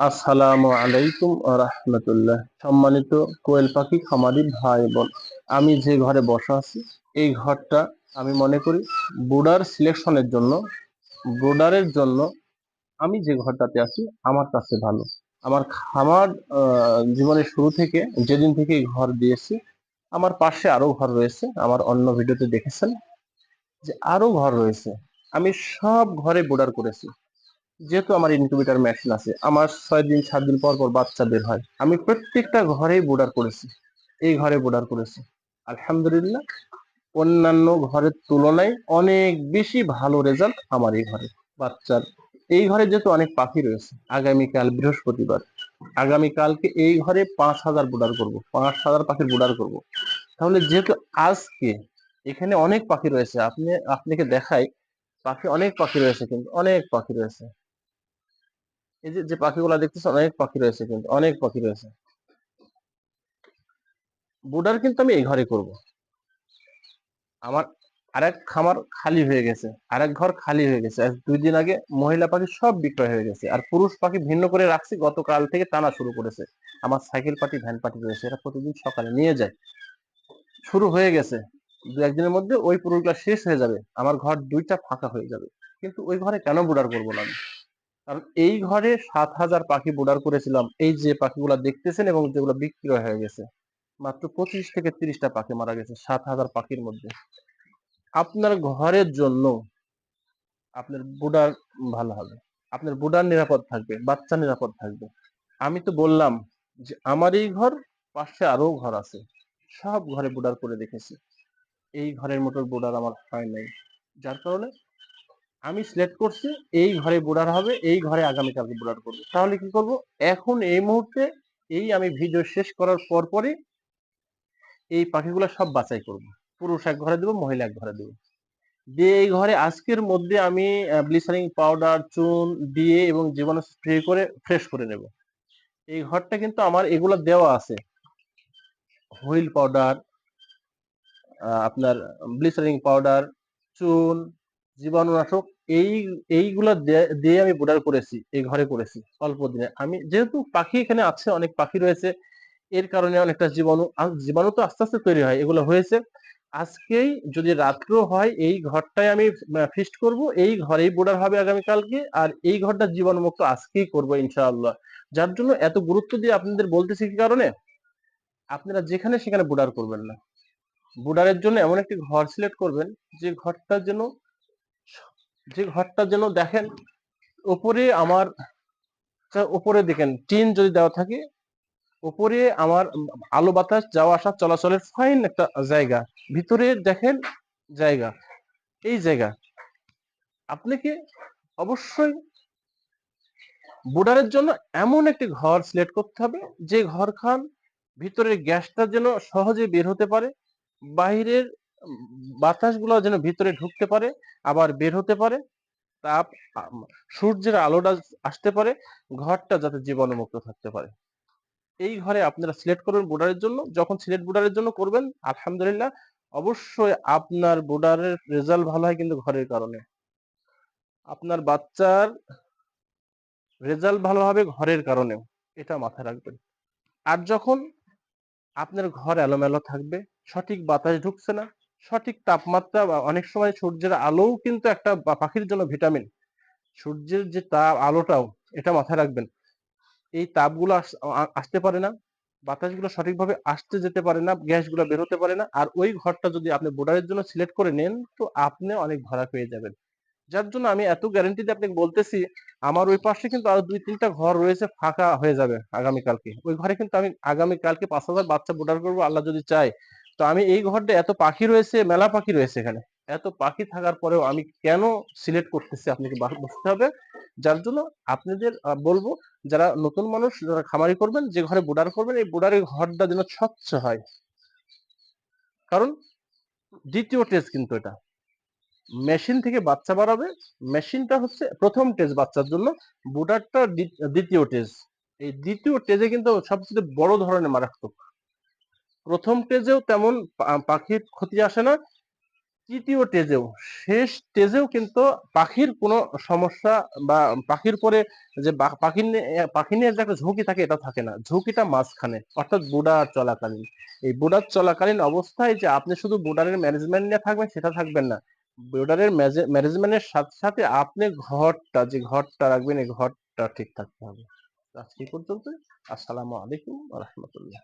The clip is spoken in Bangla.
আসসালামু আলাইকুম রাহমাতুল্লাহ। সম্মানিত কোয়েল পাখি খামারি ভাই বোন, আমি যে ঘরে বসা আছি, এই ঘরটা আমি মনে করি বোর্ডার সিলেকশনের জন্য বুডারের জন্য আমি যে ঘরটাতে আছি, আমার কাছে ভালো। আমার খামার জীবনের শুরু থেকে, যেদিন থেকে এই ঘর দিয়েছি, আমার পাশে আরও ঘর রয়েছে, আমার অন্য ভিডিওতে দেখেছেন যে আরও ঘর রয়েছে। আমি সব ঘরে বোর্ডার করেছি। যেহেতু আমার ইনকিউবেটর মেশিন আছে, আমার ছয় দিন, সাত দিন পর পর বাচ্চা বের হয়। আমি প্রত্যেকটা ঘরেই বোর্ডার করেছি, এই ঘরে বোর্ডার করেছি। আলহামদুলিল্লাহ, অন্যান্য ঘরের তুলনায় অনেক বেশি ভালো রেজাল্ট আমার এই ঘরে। বাচ্চার, এই ঘরে যেহেতু অনেক পাখি রয়েছে, আগামীকাল বৃহস্পতিবার, আগামীকালকে এই ঘরে পাঁচ হাজার বোর্ডার করব, পাঁচ হাজার পাখির বোর্ডার করব। তাহলে যেহেতু আজকে এখানে অনেক পাখি রয়েছে, আপনি, আপনাকে দেখাই, পাখি অনেক পাখি রয়েছে, কিন্তু অনেক পাখি রয়েছে। এই যে যে পাখিগুলা দেখতেছে, অনেক পাখি রয়েছে কিন্তু, অনেক পাখি রয়েছে। বুডার কিন্তু আমি এই ঘরে করব। আমার আরেক খামার খালি হয়ে গেছে, আরেক ঘর খালি হয়ে গেছে। দুই দিন আগে মহিলা পাখি সব বিক্রয় হয়ে গেছে, আর পুরুষ পাখি ভিন্ন করে রাখছি, গতকাল থেকে টানা শুরু করেছে। আমার সাইকেল পার্টি ভ্যান পার্টি রয়েছে, এরা প্রতিদিন সকালে নিয়ে যায়। শুরু হয়ে গেছে, দু একদিনের মধ্যে ওই পুরুষগুলা শেষ হয়ে যাবে, আমার ঘর দুইটা ফাঁকা হয়ে যাবে। কিন্তু ওই ঘরে কেন বুডার করব না আমি? কারণ এই ঘরে সাত হাজার পাখি বোর্ডার করেছিলাম। এই যে পাখিগুলা দেখতেছেন এবং যেগুলো বিক্রয় হয়ে গেছে, মাত্র পঁচিশ থেকে তিরিশটা পাখি মারা গেছে সাত হাজার পাখির মধ্যে। আপনার ঘরের জন্য আপনার বুডার ভালো হবে। আপনার বুডার নিরাপদ থাকবে, বাচ্চা নিরাপদ থাকবে। আমি তো বললাম যে আমার এই ঘর, পাশে আরও ঘর আছে। সব ঘরে বুডার করে দেখেছি। এই ঘরের মতো বুডার আমার হয় নাই। যার কারণে আমি সিলেক্ট করছি, এই ঘরে বুড়ার হবে, এই ঘরে আগামীকালকে বুড়ার করব। তাহলে কি করব? এখন এই মুহূর্তে এই আমি ভিডিও শেষ করার পর পরই এই পাখিগুলো সব বাছাই করব। পুরুষ এক ঘরে দেবো, মহিলা এক ঘরে দেবো। দিয়ে এই ঘরে আজকের মধ্যে আমি ব্লিচারিং পাউডার চুন, দিয়ে এবং জীবাণু স্প্রে করে ফ্রেশ করে নেব। এই ঘরটা কিন্তু আমার এগুলো দেওয়া আছে। হুইল পাউডার আপনার ব্লিচারিং পাউডার চুন জীবাণুনাশক এই, এইগুলা দিয়ে- আমি বোর্ডার করেছি, এই ঘরে করেছি, অল্প দিনে। আমি যেহেতু পাখি এখানে আছে, অনেক পাখি রয়েছে, এর কারণে অনেকটা জীবাণু জীবাণু তো আস্তে আস্তে তৈরি হয়, এগুলো হয়েছে। আজকেই যদি রাত্র হয়, এই ঘরটাই আমি ফিস্ট করব, এই ঘরেই বোর্ডার হবে আগামীকালকে, আর এই ঘরটা জীবাণু মুক্ত আজকেই করব, ইনশাআল্লাহ। যার জন্য এত গুরুত্ব দিয়ে আপনাদের বলতেছি কি কারণে? আপনারা যেখানে সেখানে বোর্ডার করবেন না। বোর্ডারের জন্য এমন একটি ঘর সিলেক্ট করবেন, যে ঘরটা যেন যে ঘরটা যেন দেখেন উপরে আমার আচ্ছা, উপরে দেখেন টিন যদি দেওয়া থাকে উপরে আমার আলো বাতাস যাওয়া আসা চলাচলের ফাইন একটা জায়গা। ভিতরে দেখেন জায়গা। এই জায়গা। আপনাকে অবশ্যই বোর্ডারের জন্য এমন একটি ঘর সিলেক্ট করতে হবে যে ঘর খান ভিতরের গ্যাসটা যেন সহজে বের হতে পারে বাইরের বাতাসগুলো যেন ভিতরে ঢুকতে পারে, আবার বের হতে পারে তাপ সূর্যের আলোটা আসতে পারে, ঘরটা যাতে জীবাণুমুক্ত থাকতে পারে। এই ঘরে আপনারা সিলেক্ট করবেন বোর্ডারের জন্য। যখন সিলেক্ট বোর্ডারের জন্য করবেন, আলহামদুলিল্লাহ, অবশ্যই আপনার বোর্ডারের রেজাল্ট ভালো হয় কিন্তু ঘরের কারণে। আপনার বাচ্চার রেজাল্ট ভালো হবে ঘরের কারণেও, এটা মাথায় রাখবেন। আর যখন আপনার ঘর এলোমেলো থাকবে, সঠিক বাতাস ঢুকছে না সঠিক তাপমাত্রা বা অনেক সময় সূর্যের আলোও কিন্তু একটা পাখির জন্য ভিটামিন। সূর্যের যে তাপ, আলোটাও এটা মাথায় রাখবেন। এই তাপগুলো আসতে পারে না, বাতাসগুলো সঠিকভাবে আসতে যেতে পারে না, গ্যাসগুলো বের হতে পারে না, আর ওই ঘরটা যদি আপনি বোর্ডারের জন্য সিলেক্ট করে নেন, তো আপনি অনেক ভাড়া পেয়ে যাবেন। যার জন্য আমি এত গ্যারেন্টি দিয়ে আপনাকে বলতেছি, আমার ওই পাশে কিন্তু আরও দুই, তিনটা ঘর রয়েছে, ফাঁকা হয়ে যাবে আগামীকালকে। ওই ঘরে কিন্তু আমি আগামীকালকে পাঁচ হাজার বাচ্চা বোর্ডার করব, আল্লাহ যদি চায়। তো আমি এই ঘরটা এত পাখি রয়েছে, মেলা পাখি রয়েছে এখানে। এত পাখি থাকার পরেও আমি কেন সিলেক্ট করতেছি আপনাকে বুঝতে হবে? যার জন্য আপনাদের বলব যারা নতুন মানুষ, যারা খামারি করবেন, যে ঘরে বোর্ডার করবেন, এই বোর্ডারের ঘরটা যেন স্বচ্ছ হয়। কারণ দ্বিতীয় টেস্ট কিন্তু এটা। মেশিন থেকে বাচ্চা বাড়াবে। মেশিনটা হচ্ছে প্রথম টেস্ট বাচ্চার জন্য। বুডারটা দ্বিতীয় টেস্ট এই দ্বিতীয় টেজে কিন্তু সবচেয়ে বড় ধরনের মারাত্মক। প্রথম টেজেও তেমন পাখির ক্ষতি আসে না, তৃতীয় স্টেজেও শেষ স্টেজেও কিন্তু পাখির কোনো সমস্যা বা পাখির পরে যে পাখি পাখি নিয়ে যে একটা ঝুঁকি থাকে, এটা থাকে না। ঝুঁকিটা মাঝখানে, অর্থাৎ বুডার চলাকালীন। এই বুডার চলাকালীন অবস্থায় যে আপনি শুধু বুডারের ম্যানেজমেন্ট নিয়ে থাকবেন, সেটা থাকবেন না। বুডারের ম্যানেজমেন্টের সাথে সাথে আপনি ঘরটা, যে ঘরটা রাখবেন, এই ঘরটা ঠিক থাকতে হবে। আজকে পর্যন্ত আসসালামু আলাইকুম রহমতুল্লাহ।